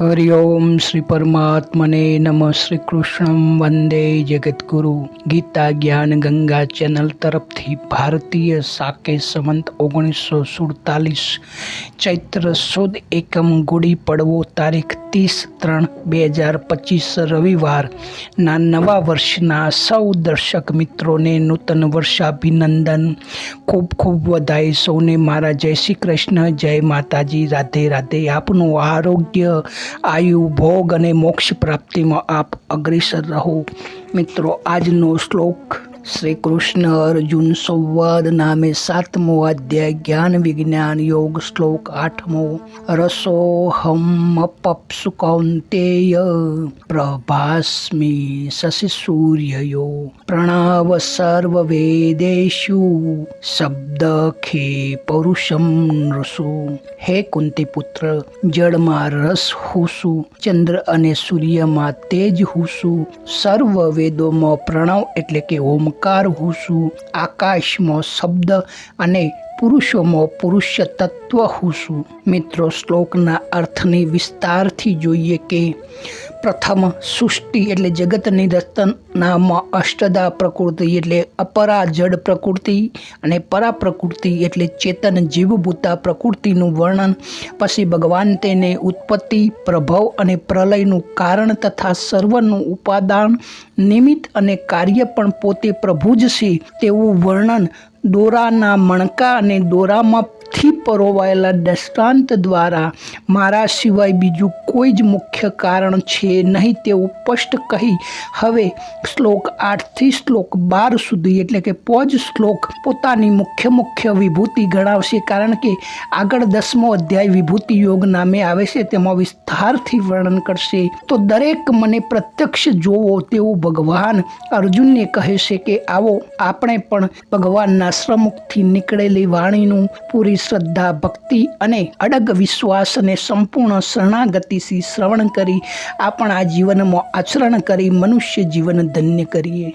હરિ ઓમ શ્રી પરમાત્મને નમ શ્રી કૃષ્ણ વંદે જગદગુરુ. ગીતા જ્ઞાન ગંગા ચેનલ તરફથી ભારતીય સાકે સંવંત ઓગણીસો સુડતાલીસ ચૈત્ર સુદ એકમ ગુડી પડવો તારીખ ત્રીસ ત્રણ બે હજાર પચીસ રવિવારના નવા વર્ષના સૌ દર્શક મિત્રોને નૂતન વર્ષાભિનંદન. ખૂબ ખૂબ વધાઈ સૌને મારા જય શ્રી કૃષ્ણ, જય માતાજી, રાધે રાધે. આપનું આરોગ્ય આયુ ભોગ અને મોક્ષ પ્રાપ્તિમાં આપ અગ્રેસર રહો. મિત્રો આજનો શ્લોક શ્રી કૃષ્ણ અર્જુન સંવાદ નામે સાતમો અધ્યાય જ્ઞાન વિજ્ઞાન યોગ શ્લોક આઠમો રસોહમ પપ્સુ કૌંતેય પ્રભાસ્મી શશિ સૂર્યયો પ્રણવ સર્વ વેદેશુ શબ્દ ખે પૌરુષમ નૃષુ હે કુંતી પુત્ર જળમાં રસ હુસુ ચંદ્ર અને સૂર્યમાં તેજ હુસુ સર્વ વેદોમાં પ્રણવ એટલે કે ઓમકાર હુસુ, આકાશમાં શબ્દ અને પુરુષોમાં પુરુષ તત્વ હુસુ. મિત્રો, શ્લોકના અર્થને વિસ્તારથી જોઈએ કે પ્રથમ સૃષ્ટિ એટલે જગતની રચનામાં અષ્ટદા પ્રકૃતિ એટલે અપરા જડ પ્રકૃતિ અને પરા પ્રકૃતિ એટલે ચેતન જીવભૂતા પ્રકૃતિનું વર્ણન. પછી ભગવાન તેને ઉત્પત્તિ, પ્રભવ અને પ્રલયનું કારણ તથા સર્વનું ઉપાદાન નિમિત્ત અને કાર્ય પણ પોતે પ્રભુ જ છે તેવું વર્ણન દોરાના મણકા અને દોરામાં થી પરોવાયેલા દૃષ્ટાંત દ્વારા મારા સિવાય બીજું કોઈ જ મુખ્ય કારણ છે નહીં તેવું સ્પષ્ટ કહી હવે શ્લોક આઠથી શ્લોક બાર સુધી, એટલે કે પોજ શ્લોક પોતાની મુખ્ય મુખ્ય વિભૂતિ ગણાવશે. કારણ કે આગળ દસમો અધ્યાય વિભૂતિ યોગ નામે આવે છે, તેમાં વિસ્તારથી વર્ણન કરશે. તો દરેક મને પ્રત્યક્ષ જોવો તેવું ભગવાન અર્જુનને કહે છે કે, આવો, આપણે પણ ભગવાનના શ્રમુખથી નીકળેલી વાણીનું પૂરી શ્રદ્ધા, ભક્તિ અને અડગ વિશ્વાસને સંપૂર્ણ શરણાગતિથી શ્રવણ કરી આપણા જીવનમાં આચરણ કરી મનુષ્ય જીવન ધન્ય કરીએ.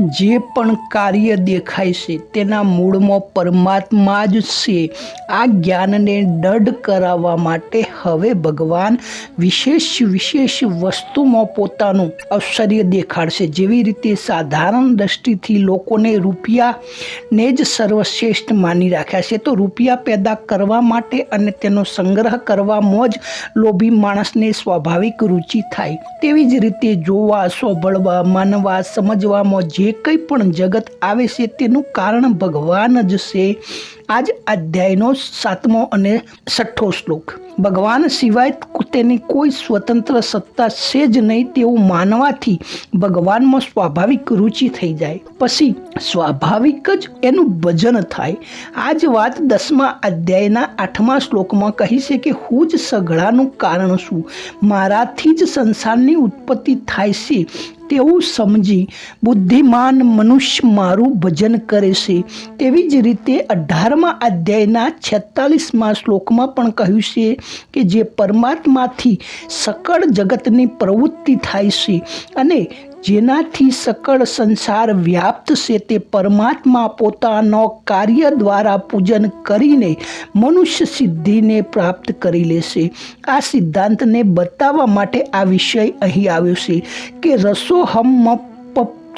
જે પણ કાર્ય દેખાય છે, તેના મૂળમાં પરમાત્મા જ છે. આ જ્ઞાનને દઢ કરાવવા માટે હવે ભગવાન વિશેષ વિશેષ વસ્તુમાં પોતાનું ઐશ્વર્ય દેખાડશે. જેવી રીતે સાધારણ દ્રષ્ટિથી લોકોને રૂપિયાને જ સર્વશ્રેષ્ઠ માની રાખ્યા છે, તો રૂપિયા પેદા કરવા માટે અને તેનો સંગ્રહ કરવામાં જ લોભી માણસને સ્વાભાવિક રુચિ થાય. તેવી જ રીતે જોવા, સોંભળવા, માનવા, સમજવામાં જે કંઈ પણ જગત આવે છે તેનું કારણ ભગવાન જ છે. આજ અધ્યાયનો સાતમો અને છઠ્ઠો શ્લોક. ભગવાન સિવાય તેની કોઈ સ્વતંત્ર સત્તા છે જ નહીં તેવું માનવાથી ભગવાનમાં સ્વાભાવિક રુચિ થઈ જાય. પછી સ્વાભાવિક જ એનું ભજન થાય. આ જ વાત દસમા અધ્યાયના આઠમા શ્લોકમાં કહી છે કે હું જ સઘળાનું કારણ છું. મારાથી જ સંસારની ઉત્પત્તિ થાય છે. તેવું સમજી બુદ્ધિમાન મનુષ્ય મારું ભજન કરે છે. તેવી જ રીતે અઢારમા અધ્યાયના છેતાલીસમાં શ્લોકમાં પણ કહ્યું છે કે જે પરમાત્માથી સકળ જગતની પ્રવૃત્તિ થાય છે અને જેનાથી સકળ સંસાર વ્યાપ્ત છે તે પરમાત્મા પોતાનો કાર્ય દ્વારા પૂજન કરીને મનુષ્ય સિદ્ધિને પ્રાપ્ત કરી લેશે. આ સિદ્ધાંતને બતાવવા માટે આ વિષય અહીં આવ્યો છે કે રસો હમ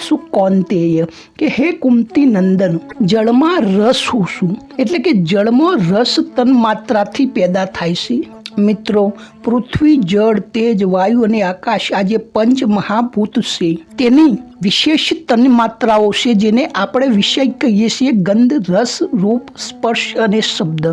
શું કોંતેય કે હે કુંતી નંદન, જળમાં રસ હું છું. એટલે કે જળમાં રસ તન માત્રાથી પેદા થાય છે. મિત્રો, પૃથ્વી, જળ, તેજ, વાયુ અને આકાશ આ પંચ મહાભૂત છે. તેની વિશેષ તન માત્રાઓ છે જેને આપણે વિષય કહીએ છીએ ગંધ, રસ, રૂપ, સ્પર્શ અને શબ્દ.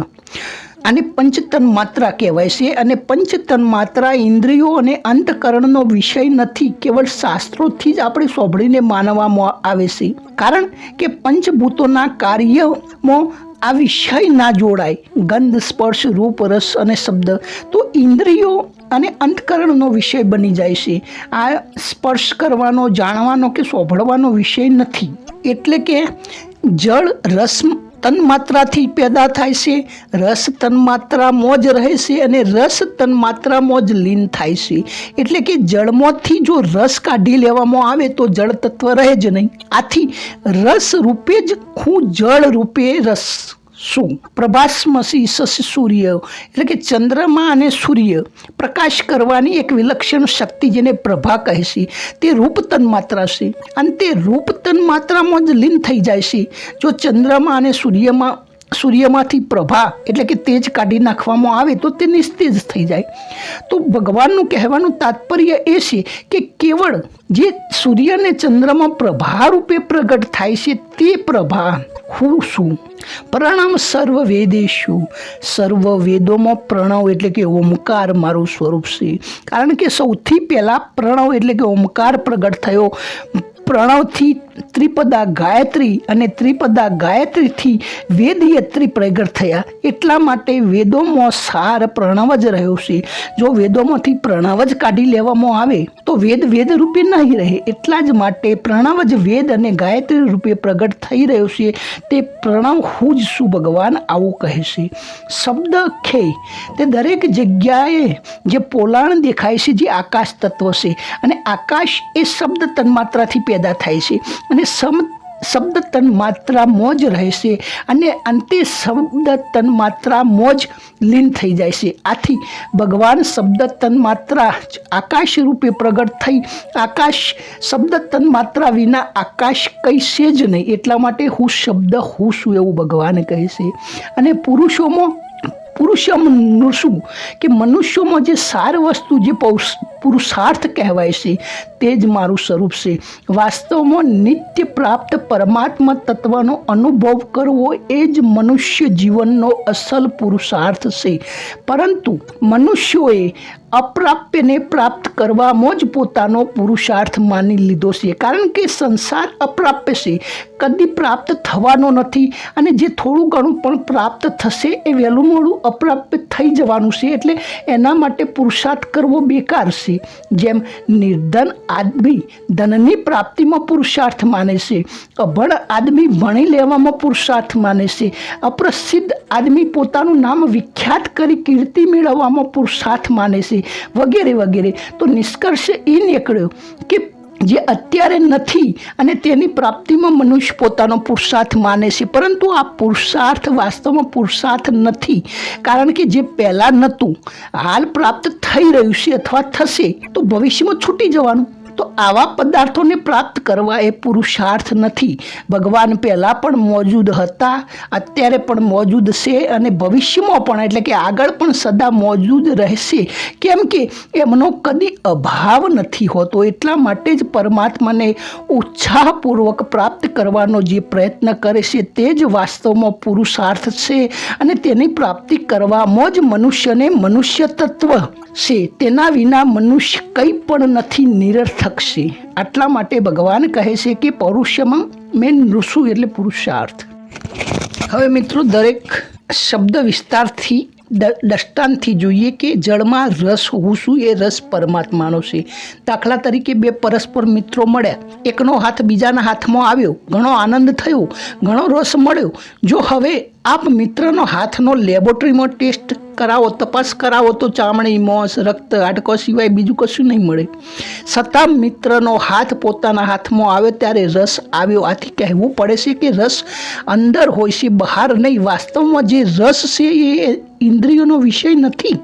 આને પંચતન માત્રા કહેવાય છે અને પંચતન માત્રા ઇન્દ્રિયો અને અંતકરણનો વિષય નથી, કેવળ શાસ્ત્રોથી જ આપણે સોંભળીને માનવામાં આવે છે. કારણ કે પંચભૂતોના કાર્યમાં આ વિષય ના જોડાય. ગંધ, સ્પર્શ, રૂપ, રસ અને શબ્દ. તો ઇન્દ્રિયો અને અંતકરણનો વિષય બની જાય છે. આ સ્પર્શ કરવાનો, જાણવાનો કે સોંભળવાનો વિષય નથી. એટલે કે જળ, રસ તન્માત્રાથી પેદા થાય છે, રસ તન્માત્રામાં જ રહે છે અને રસ તન્માત્રામાં જ લીન થાય છે. એટલે કે જળમાંથી જો રસ કાઢી લેવામાં આવે તો જળ તત્વ રહે જ નહીં. આથી રસ રૂપે જ હું જળ રૂપે રસ શું? પ્રભાસમસી શશી સૂર્ય. એટલે કે ચંદ્રમા અને સૂર્ય. પ્રકાશ કરવાની એક વિલક્ષણ શક્તિ જેને પ્રભા કહે છે. તે રૂપ તન્માત્રા છે. અને તે રૂપ તન્માત્રામાં જ લીન થઈ જાય છે. જો ચંદ્રમા અને સૂર્યમાં, સૂર્યમાંથી પ્રભા એટલે કે તેજ કાઢી નાખવામાં આવે તો તે નિસ્તેજ થઈ જાય. તો ભગવાનનું કહેવાનું તાત્પર્ય એ છે કે કેવળ જે સૂર્ય અને ચંદ્રમાં પ્રભા રૂપે પ્રગટ થાય છે તે પ્રભા હું શું પ્રણામ સર્વ વેદેશુ સર્વ વેદોમાં પ્રણવ એટલે કે ઓમકાર મારું સ્વરૂપ છે. કારણ કે સૌથી પહેલાં પ્રણવ એટલે કે ઓમકાર પ્રગટ થયો. પ્રણવથી ત્રિપદા ગાયત્રી અને ત્રિપદા ગાયત્રીથી વેદયત્રી પ્રગટ થયા. એટલા માટે વેદોમાં સાર પ્રણવ જ રહ્યો છે. જો વેદોમાંથી પ્રણવ જ કાઢી લેવામાં આવે, તો વેદ વેદ રૂપે નહીં રહે. એટલા જ માટે પ્રણવ જ વેદ અને ગાયત્રી રૂપે પ્રગટ થઈ રહ્યો છે. તે પ્રણવ હું જ શું ભગવાન આવું કહે છે. શબ્દ ખે. તે દરેક જગ્યાએ જે પોલાણ દેખાય છે, જે આકાશ તત્વ છે. અને આકાશ એ શબ્દ તન્માત્રાથી પેદા થાય છે. અને સમ શબ્દ તન માત્રા મોજ રહેશે અને અંતે શબ્દ તન માત્રા મોજ લીન થઈ જાય છે આથી ભગવાન શબ્દ તન માત્રા આકાશ રૂપે પ્રગટ થઈ. આકાશ શબ્દ તન માત્રા વિના આકાશ કહીશે જ નહીં. એટલા માટે હું શબ્દ હું છું એવું ભગવાન કહે છે. અને પુરુષોમાં પુરુષમ શું કે મનુષ્યોમાં જે સાર વસ્તુ જે પૌષ પુરુષાર્થ કહેવાય છે. તે જ મારું સ્વરૂપ છે. વાસ્તવમાં નિત્ય પ્રાપ્ત પરમાત્મા તત્વનો અનુભવ કરવો એ જ મનુષ્ય જીવનનો અસલ પુરુષાર્થ છે. પરંતુ મનુષ્યોએ અપ્રાપ્યને પ્રાપ્ત કરવામાં જ પોતાનો પુરુષાર્થ માની લીધો છે. કારણ કે સંસાર અપ્રાપ્ય છે. કદી પ્રાપ્ત થવાનો નથી અને જે થોડું ઘણું પણ પ્રાપ્ત થશે એ વહેલું મોડું અપ્રાપ્ય થઈ જવાનું છે. એટલે એના માટે પુરુષાર્થ કરવો બેકાર છે. જેમ નિર્ધન આદમી ધનની પ્રાપ્તિમાં પુરુષાર્થ માને છે, અભણ આદમી ભણી લેવામાં પુરુષાર્થ માને છે, અપ્રસિદ્ધ આદમી પોતાનું નામ વિખ્યાત કરી કીર્તિ મેળવવામાં પુરુષાર્થ માને છે, વગેરે વગેરે. તો નિષ્કર્ષ એ નીકળ્યો કે જે અત્યારે નથી અને તેની પ્રાપ્તિમાં મનુષ્ય પોતાનો પુરુષાર્થ માને છે. પરંતુ આ પુરુષાર્થ વાસ્તવમાં પુરુષાર્થ નથી. કારણ કે જે પહેલાં નહોતું, હાલ પ્રાપ્ત થઈ રહ્યું છે અથવા થશે, તો ભવિષ્યમાં છૂટી જવાનું. તો આવા પદાર્થોને પ્રાપ્ત કરવા એ પુરુષાર્થ નથી. ભગવાન પહેલાં પણ મોજૂદ હતા, અત્યારે પણ મોજૂદ છે અને ભવિષ્યમાં પણ, એટલે કે આગળ પણ સદા મોજૂદ રહેશે. કેમ કે એમનો કદી અભાવ નથી હોતો, એટલા માટે જ પરમાત્માને ઉત્સાહપૂર્વક પ્રાપ્ત કરવાનો જે પ્રયત્ન કરે છે તે જ વાસ્તવમાં પુરુષાર્થ છે અને તેની પ્રાપ્તિ કરવામાં જ મનુષ્યને મનુષ્ય તત્વ છે. તેના વિના મનુષ્ય કંઈ પણ નથી, નિરર્થક છે આટલા માટે ભગવાન કહે છે કે પૌરુષ્યમાં મેન ઋષુ એટલે પુરુષાર્થ. હવે મિત્રો, દરેક શબ્દ વિસ્તારથી દ્રષ્ટાંતથી જોઈએ કે જળમાં રસ હોવું શું, એ રસ પરમાત્માનો છે. દાખલા તરીકે બે પરસ્પર મિત્રો મળ્યા. એકનો હાથ બીજાના હાથમાં આવ્યો, ઘણો આનંદ થયો, ઘણો રસ મળ્યો. જો હવે આપ મિત્રનો હાથનો લેબોરેટરીમાં ટેસ્ટ કરાવો, તપાસ કરાવો તો ચામડી, મોસ, રક્ત, હાડકો સિવાય બીજું કશું નહીં મળે. છતાં મિત્રનો હાથ પોતાના હાથમાં આવે ત્યારે રસ આવ્યો. આથી કહેવું પડે છે કે રસ અંદર હોય છે, બહાર નહીં. વાસ્તવમાં જે રસ છે એ ઇન્દ્રિયોનો વિષય નથી.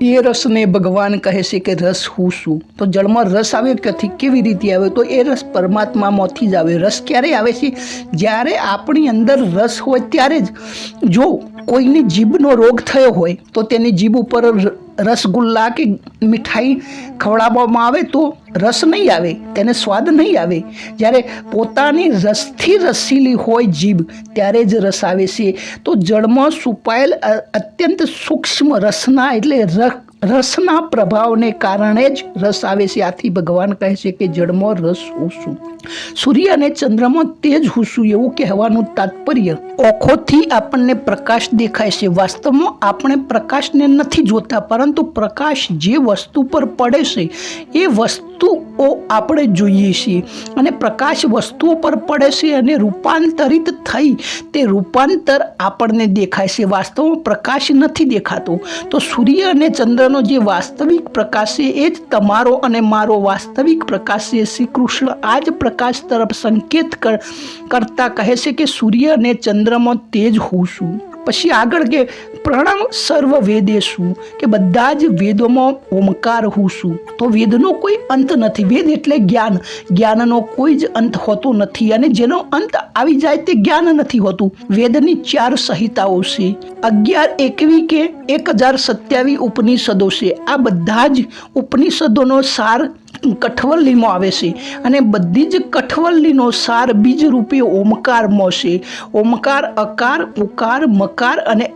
એ રસને ભગવાન કહે છે કે રસ હું છું. તો જળમાં રસ આવ્યો ક્યાંથી? કેવી રીતે આવ્યો તો એ રસ પરમાત્મામાંથી જ આવે. રસ ક્યારે આવે છે? જ્યારે આપણી અંદર રસ હોય ત્યારે જ. જો કોઈની જીભનો રોગ થયો હોય, તો તેની જીભ ઉપર રસગુલ્લા કે મીઠાઈ ખવડાવવામાં આવે તો રસ નહીં આવે, તેને સ્વાદ નહીં આવે. જ્યારે પોતાની રસથી રસીલી હોય જીભ, ત્યારે જ રસ આવે છે. તો જળમાં સુપાયેલ અત્યંત સૂક્ષ્મ રસના એટલે ર- રસના પ્રભાવને કારણે જ રસ આવે છે. આથી ભગવાન કહે છે કે જળમાં રસ હુસું સૂર્ય અને ચંદ્રમાં તેજ હુસું એવું કહેવાનું તાત્પર્ય ઓખોથી આપણને પ્રકાશ દેખાય છે. વાસ્તવમાં આપણે પ્રકાશને નથી જોતા, પરંતુ પ્રકાશ જે વસ્તુ પર પડે છે, એ વસ્તુઓ આપણે જોઈએ છીએ. અને પ્રકાશ વસ્તુઓ પર પડે છે અને રૂપાંતરિત થઈ તે રૂપાંતર આપણને દેખાય છે. વાસ્તવમાં પ્રકાશ નથી દેખાતો. તો સૂર્ય અને ચંદ્રનો જે વાસ્તવિક પ્રકાશ છે, એ જ તમારો અને મારો વાસ્તવિક પ્રકાશ છે. શ્રી કૃષ્ણ આ જ પ્રકાશ તરફ સંકેત કર, કરતા કહે છે કે સૂર્ય અને ચંદ્રમાં તેજ હું છું. પછી આગળ કે પ્રણવ સર્વ વેદે શું? કે બધા જ વેદોમાં ઓમકાર હું છું તો વેદનો કોઈ અંત નથી. વેદ એટલે જ્ઞાન. જ્ઞાનનો કોઈ જ અંત હોતો નથી અને જેનો અંત આવી જાય તે જ્ઞાન નથી હોતું. વેદની ચાર સંહિતાઓ છે. અગિયાર એકવી કે એક હજાર સત્યાવીસ ઉપનિષદો છે. આ બધા જ ઉપનિષદોનો સાર કઠવલ્લીમાં આવે છે અને બધી જ કઠવલ્લીનો સાર બીજ રૂપે ઓમકારમાં છે. ઓમકાર, અકાર, ઉકાર, મકાર અને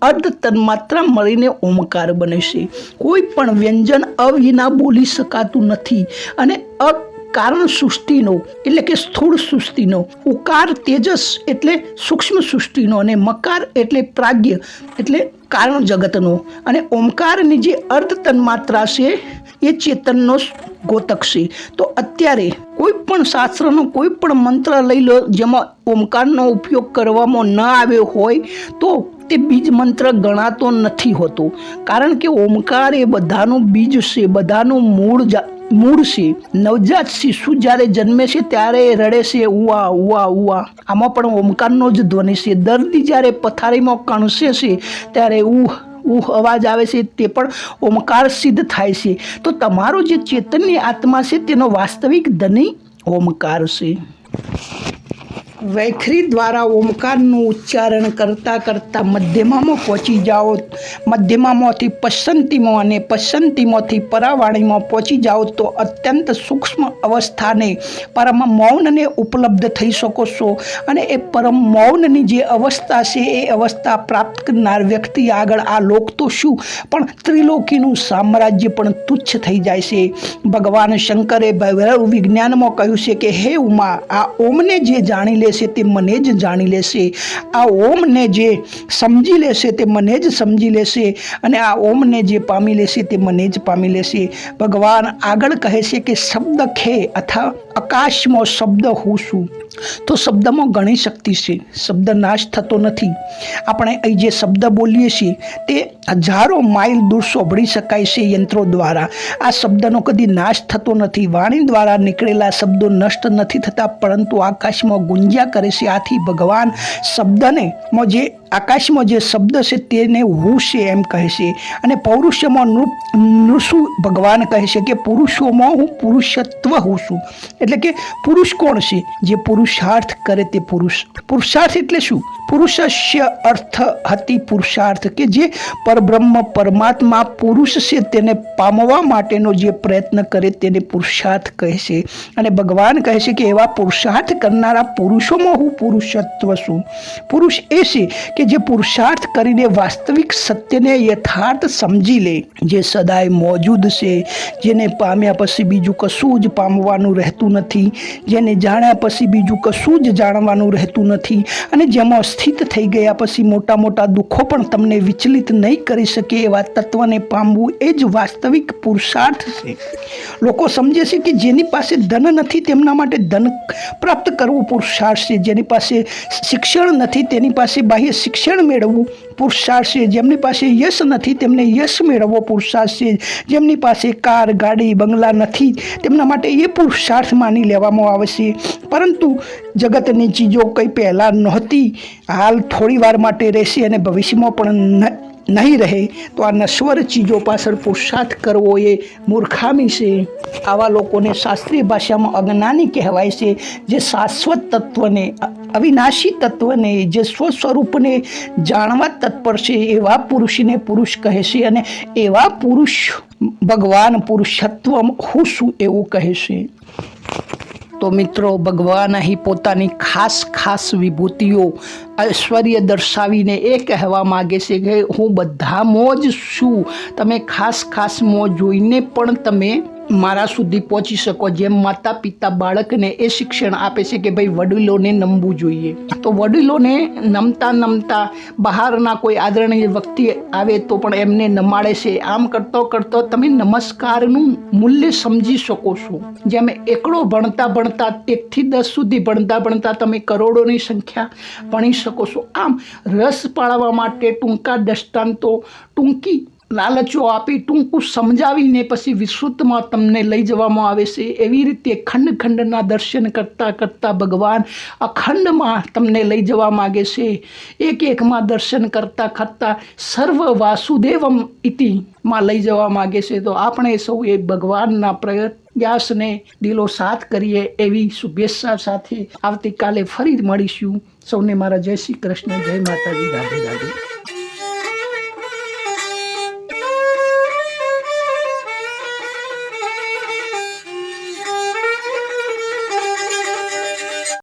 અર્ધ તન્માત્રા મળીને ઓમકાર બને છે. કોઈ પણ વ્યંજન અવિના બોલી શકાતું નથી અને અ કારણ સૃષ્ટિનો, એટલે કે સ્થૂળ સૃષ્ટિનો. ઉકાર તેજસ એટલે સૂક્ષ્મ સૃષ્ટિનો અને મકાર એટલે પ્રાગ્ય એટલે કારણ જગતનો. અને ઓમકારની જે અર્ધ તન્માત્રા છે, એ ચેતનનો ગોતક છે. તો અત્યારે કોઈ પણ શાસ્ત્રનો, કોઈ પણ મંત્ર લઈ લો, જેમાં ઓમકારનો ઉપયોગ કરવામાં ન આવ્યો હોય, તો તે બીજ મંત્ર ગણાતો નથી હોતો. કારણ કે ઓમકાર એ બધાનું બીજ છે, બધાનું મૂળ મૂળ છે નવજાત શિશુ જ્યારે જન્મે છે ત્યારે એ રડે છે ઉવા ઉવા ઉવા આમાં પણ ઓમકારનો જ ધ્વનિ છે. દર્દી જ્યારે પથારીમાં કણસે છે ત્યારે ઉહ ઉહ અવાજ આવે છે તે પણ ઓમકાર સિદ્ધ થાય છે. તો તમારો જે ચેતનની આત્મા છે તેનો વાસ્તવિક ધની ઓમકાર છે. વૈખરી દ્વારા ઓમકારનું ઉચ્ચારણ કરતાં કરતાં મધ્યમામાં પહોંચી જાઓ. મધ્યમામાંથી પસંતીમાં અને પસંતીમાંથી પરાવાણીમાં પહોંચી જાઓ તો અત્યંત સૂક્ષ્મ અવસ્થાને પરમ મૌનને ઉપલબ્ધ થઈ શકો છો અને એ પરમ મૌનની જે અવસ્થા છે, એ અવસ્થા પ્રાપ્ત કરનાર વ્યક્તિ આગળ આ લોક તો શું? પણ ત્રિલોકીનું સામ્રાજ્ય પણ તુચ્છ થઈ જાય છે. ભગવાન શંકરે વિજ્ઞાનમાં કહ્યું છે કે, હે ઉમા, આ ઓમને જે જાણી લેશે તે મને જ જાણી લેશે. આ ઓમને જે સમજી લેશે તે મને જ સમજી લેશે અને આ ઓમને જે પામી લેશે તે મને જ પામી લેશે. ભગવાન આગળ કહે છે કે શબ્દ ખે અથવા આકાશમાં શબ્દ હું છું. તો શબ્દમાં ઘણી શક્તિ છે. શબ્દ નાશ થતો નથી. આપણે અહીં જે શબ્દ બોલીએ છીએ તે હજારો માઇલ દૂર સોંભળી શકાય છે યંત્રો દ્વારા. આ શબ્દનો કદી નાશ થતો નથી. વાણી દ્વારા નીકળેલા શબ્દો નષ્ટ નથી થતા, પરંતુ આકાશમાં ગુંજ્યા કરે છે. આથી ભગવાન શબ્દને જે આકાશમાં જે શબ્દ છે તેને હું છે એમ કહે છે. અને પૌરુષમાં નૃ નૃષુ ભગવાન કહે છે કે પુરુષોમાં હું પુરુષત્વ હું છું. એટલે કે પુરુષ કોણ છે? જે પુરુષાર્થ કરે તે પુરુષ. પુરુષાર્થ એટલે શું? પુરુષસ્ય અર્થ હતી પુરુષાર્થ કે જે પરબ્રહ્મ પરમાત્મા પુરુષ છે તેને પામવા માટેનો જે પ્રયત્ન કરે તેને પુરુષાર્થ કહે છે. અને ભગવાન કહે છે કે એવા પુરુષાર્થ કરનારા પુરુષોમાં પુરુષત્વ છું. પુરુષ એ છે કે જે પુરુષાર્થ કરીને વાસ્તવિક સત્યને યથાર્થ સમજી લે, જે સદાય મોજૂદ છે, જેને પામ્યા પછી બીજું કશું જ પામવાનું રહેતું નથી, જેને જાણ્યા પછી બીજું કશું જ જાણવાનું રહેતું નથી, અને જેમાં સ્થિત થઈ ગયા પછી મોટા મોટા દુઃખો પણ તમને વિચલિત નહીં કરી શકે એવા તત્વને પામવું એ જ વાસ્તવિક પુરુષાર્થ છે. લોકો સમજે છે કે જેની પાસે ધન નથી તેમના માટે ધન પ્રાપ્ત કરવું પુરુષાર્થ છે જેની પાસે શિક્ષણ નથી, તેની પાસે બાહ્ય શિક્ષણ મેળવવું પુરુષાર્થ છે જેમની પાસે યશ નથી, તેમને યશ મેળવવો પુરુષાર્થ છે જેમની પાસે કાર, ગાડી, બંગલા નથી, તેમના માટે એ પુરુષાર્થ માની લેવામાં આવે છે. પરંતુ જગતની ચીજો કંઈ પહેલાં નહોતી. હાલ થોડી વાર માટે રહેશે અને ભવિષ્યમાં પણ નહીં રહે, તો આ નશ્વર ચીજો પાછળ પુરુષાર્થ કરવો એ મૂર્ખામી છે. આવા લોકોને શાસ્ત્રીય ભાષામાં અજ્ઞાની કહેવાય છે, જે શાશ્વત તત્વને, અવિનાશી તત્વને, જે સ્વસ્વરૂપને જાણવા તત્પર છે, એવા પુરુષને પુરુષ કહે છે અને એવા પુરુષ ભગવાન પુરુષત્વ હું શું એવું કહે છે. તો મિત્રો, ભગવાન અહીં પોતાની ખાસ ખાસ વિભૂતિઓ ઐશ્વર્ય દર્શાવીને એ કહેવા માગે છે કે હું બધામાં જ છું. તમે ખાસ ખાસમાં જોઈને પણ તમે મારા સુધી પહોંચી શકો જેમ માતા પિતા બાળકને એ શિક્ષણ આપે છે કે ભાઈ વડીલોને નમવું જોઈએ. તો વડીલોને નમતા નમતા બહારના કોઈ આદરણીય વ્યક્તિ આવે તો પણ એમને નમાડે છે. આમ કરતો કરતો તમે નમસ્કારનું મૂલ્ય સમજી શકો છો. જેમ એકડો ભણતા ભણતા એકથી દસ સુધી ભણતા ભણતા તમે કરોડોની સંખ્યા ભણી શકો છો. આમ રસ પાળવા માટે ટૂંકા દ્રષ્ટાંતો ટૂંકી લાલચો આપી ટૂંકું સમજાવીને પછી વિશુદ્ધમાં તમને લઈ જવામાં આવે છે. એવી રીતે ખંડ ખંડના દર્શન કરતાં કરતાં ભગવાન અખંડમાં તમને લઈ જવા માગે છે. એક એકમાં દર્શન કરતાં કરતાં સર્વ વાસુદેવમ ઇતિમાં લઈ જવા માગે છે. તો આપણે સૌ એ ભગવાનના પ્રયાસને દિલો સાથ કરીએ એવી શુભેચ્છા સાથે આવતીકાલે ફરી મળીશું. સૌને મારા જય શ્રી કૃષ્ણ, જય માતાજી, રાધે રાધે.